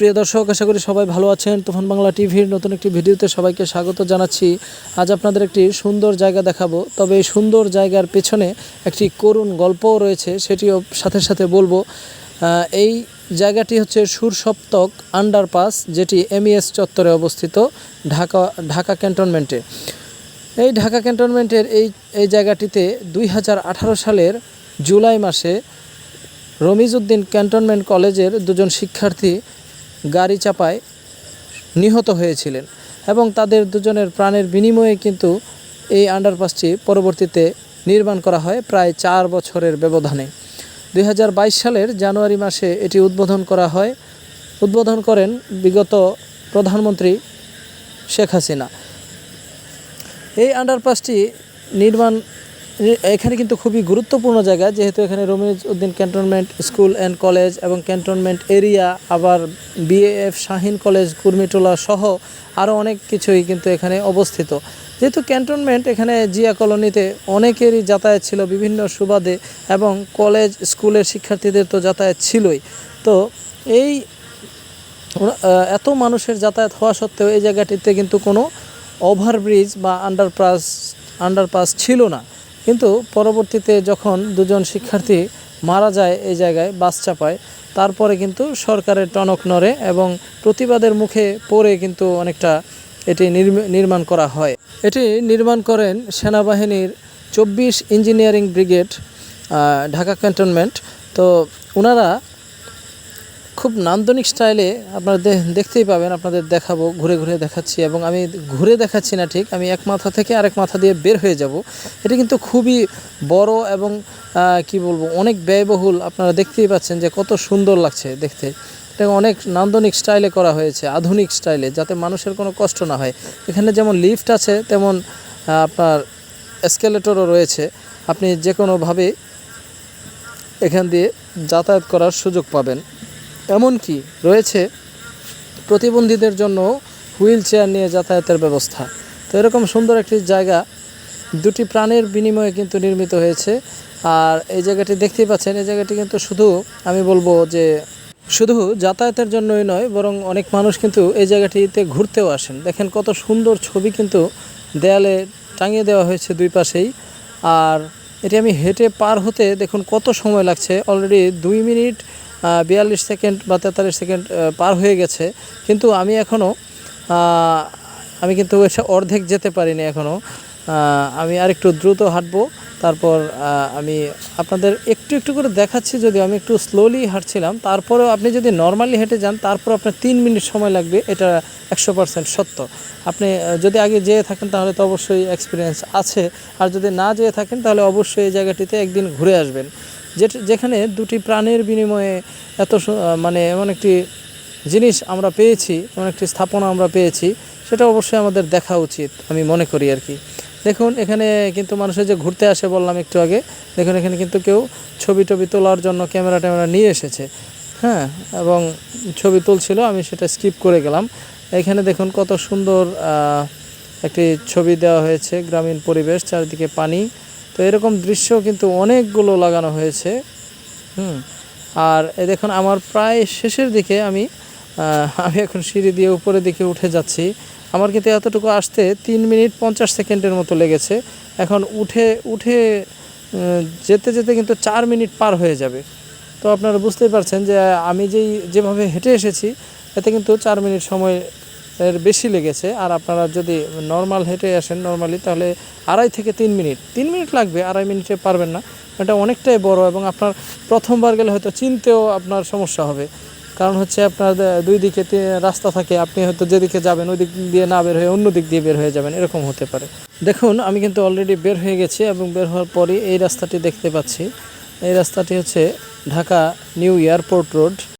প্রিয় দর্শক, আশা করি সবাই ভালো আছেন। তুফান বাংলা টিভির নতুন একটি ভিডিওতে সবাইকে স্বাগত জানাচ্ছি। আজ আপনাদের একটি সুন্দর জায়গা দেখাবো। তবে এই সুন্দর জায়গার পেছনে একটি করুণ গল্পও রয়েছে, সেটিও সাথে সাথে বলব। এই জায়গাটি হচ্ছে সুরসপ্তক আন্ডারপাস, যেটি এমইএস চত্বরে অবস্থিত ঢাকা ঢাকা ক্যান্টনমেন্টে। এই ঢাকা ক্যান্টনমেন্টের এই এই জায়গাটিতে দুই হাজার আঠারো সালের জুলাই মাসে রমিজউদ্দিন ক্যান্টনমেন্ট কলেজের দুজন শিক্ষার্থী গাড়ি চাপায় নিহত হয়েছিলেন এবং তাদের দুজনের প্রাণের বিনিময়ে কিন্তু এই আন্ডারপাসটি পরবর্তীতে নির্মাণ করা হয় প্রায় চার বছরের ব্যবধানে। দু হাজার বাইশ সালের জানুয়ারি মাসে এটি উদ্বোধন করা হয়। উদ্বোধন করেন বিগত প্রধানমন্ত্রী শেখ হাসিনা। এই আন্ডারপাসটি নির্মাণ এখানে কিন্তু খুবই গুরুত্বপূর্ণ জায়গা, যেহেতু এখানে Ramiz Uddin cantonment school and college এবং ক্যান্টনমেন্ট এরিয়া, আবার বিএএফ শাহিন কলেজ, কুর্মিটোলা সহ আরও অনেক কিছুই কিন্তু এখানে অবস্থিত। যেহেতু ক্যান্টনমেন্ট এখানে জিয়া কলোনিতে অনেকেরই যাতায়াত ছিল বিভিন্ন সুবাদে এবং কলেজ স্কুলের শিক্ষার্থীদের তো যাতায়াত ছিলই। তো এই এত মানুষের যাতায়াত হওয়া সত্ত্বেও এই জায়গাটিতে কিন্তু কোনো ওভারব্রিজ বা আন্ডারপাস আন্ডারপাস ছিল না। কিন্তু পরবর্তীতে যখন দুজন শিক্ষার্থী মারা যায় এই জায়গায়, বাস চাপায়, তারপরে কিন্তু সরকারের টনক নড়ে এবং প্রতিবাদের মুখে পড়ে কিন্তু অনেকটা এটি নির্ম- নির্মাণ করা হয়। এটি নির্মাণ করেন সেনাবাহিনীর চব্বিশ ইঞ্জিনিয়ারিং ব্রিগেড ঢাকা ক্যান্টনমেন্ট। তো ওনারা খুব নান্দনিক স্টাইলে আপনারা দেখতেই পাবেন, আপনাদের দেখাবো, ঘুরে ঘুরে দেখাচ্ছি এবং আমি ঘুরে দেখাচ্ছি না ঠিক, আমি এক মাথা থেকে আরেক মাথা দিয়ে বের হয়ে যাব। এটা কিন্তু খুবই বড় এবং কি বলব, অনেক ব্যয়বহুল। আপনারা দেখতেই পাচ্ছেন যে কত সুন্দর লাগছে দেখতে। এটা অনেক নান্দনিক স্টাইলে করা হয়েছে, আধুনিক স্টাইলে, যাতে মানুষের কোনো কষ্ট না হয়। এখানে যেমন লিফট আছে, তেমন আপনার এসকেলেটরও রয়েছে। আপনি যে কোনোভাবে এখান দিয়ে যাতায়াত করার সুযোগ পাবেন। এমনকি রয়েছে প্রতিবন্ধীদের জন্য হুইল চেয়ার নিয়ে যাতায়াতের ব্যবস্থা। তো এরকম সুন্দর একটি জায়গা, দুটি প্রাণের বিনিময়ে কিন্তু নির্মিত হয়েছে। আর এই জায়গাটি দেখতেই পাচ্ছেন, এই জায়গাটি কিন্তু শুধু আমি বলব যে শুধু যাতায়াতের জন্যই নয়, বরং অনেক মানুষ কিন্তু এই জায়গাটিতে ঘুরতেও আসেন। দেখেন কত সুন্দর ছবি কিন্তু দেয়ালে টাঙিয়ে দেওয়া হয়েছে দুই পাশেই। আর এটি আমি হেঁটে পার হতে দেখুন কত সময় লাগছে। অলরেডি দুই মিনিট বিয়াল্লিশ সেকেন্ড বা তেতাল্লিশ সেকেন্ড পার হয়ে গেছে। কিন্তু আমি এখনও আমি কিন্তু অর্ধেক যেতে পারিনি এখনও আমি আরেকটু দ্রুত হাঁটবো। তারপর আমি আপনাদের একটু একটু করে দেখাচ্ছি যদি আমি একটু স্লোলি হাঁটছিলাম। তারপরেও আপনি যদি নর্মালি হেঁটে যান, তারপর আপনার তিন মিনিট সময় লাগবে। এটা একশো পার্সেন্ট সত্য। আপনি যদি আগে যেয়ে থাকেন, তাহলে তো অবশ্যই এক্সপিরিয়েন্স আছে। আর যদি না যেয়ে থাকেন, তাহলে অবশ্যই এই জায়গাটিতে একদিন ঘুরে আসবেন। যেখানে দুটি প্রাণের বিনিময়ে এত মানে এমন একটি জিনিস আমরা পেয়েছি, এমন একটি স্থাপনা আমরা পেয়েছি, সেটা অবশ্যই আমাদের দেখা উচিত, আমি মনে করি আর কি। দেখুন, এখানে কিন্তু মানুষের যে ঘুরতে আসে বললাম একটু আগে, দেখুন, এখানে কিন্তু কেউ ছবি টবি তোলার জন্য ক্যামেরা ট্যামেরা নিয়ে এসেছে। হ্যাঁ এবং ছবি তুলছিল, আমি সেটা স্কিপ করে গেলাম। এখানে দেখুন কত সুন্দর একটি ছবি দেওয়া হয়েছে, গ্রামীণ পরিবেশ, চারিদিকে পানি তো এরকম দৃশ্য কিন্তু অনেকগুলো লাগানো হয়েছে। হুম, আর এ দেখুন, আমার প্রায় শেষের দিকে আমি আমি এখন সিঁড়ি দিয়ে উপরের দিকে উঠে যাচ্ছি। আমার কিন্তু এতটুকু আসতে তিন মিনিট পঞ্চাশ সেকেন্ডের মতো লেগেছে। এখন উঠে উঠে যেতে যেতে কিন্তু চার মিনিট পার হয়ে যাবে। তো আপনারা বুঝতেই পারছেন যে আমি যেই, যেভাবে হেঁটে এসেছি, এতে কিন্তু চার মিনিট সময় এর বেশি লেগেছে। আর আপনারা যদি নর্মাল হেঁটে আসেন নর্মালি তাহলে আড়াই থেকে তিন মিনিট। তিন মিনিট লাগবে, আড়াই মিনিটে পারবেন না। এটা অনেকটাই বড় এবং আপনার প্রথমবার গেলে হয়তো চিনতেও আপনার সমস্যা হবে। কারণ হচ্ছে আপনার দুই দিকে রাস্তা থাকে, আপনি হয়তো যেদিকে যাবেন ওই দিক দিয়ে না বের হয়ে অন্য দিক দিয়ে বের হয়ে যাবেন, এরকম হতে পারে। দেখুন, আমি কিন্তু অলরেডি বের হয়ে গেছি এবং বের হওয়ার পরই এই রাস্তাটি দেখতে পাচ্ছি। এই রাস্তাটি হচ্ছে ঢাকা নিউ এয়ারপোর্ট রোড।